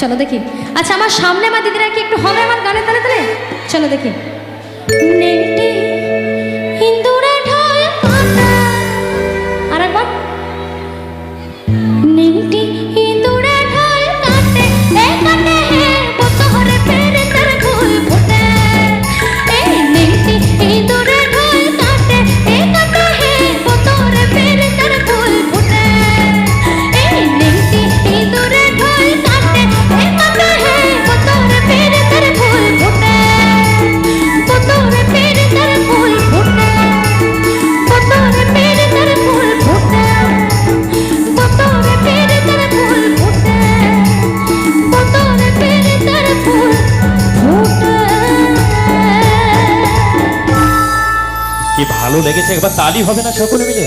চলো দেখি। আচ্ছা আমার সামনে আমার দিদিরা কি একটু হবে আমার গানের তালে তালে? চলো দেখি। নেটে ভালো লেগেছে একবার তালি হবে না সকলে মিলে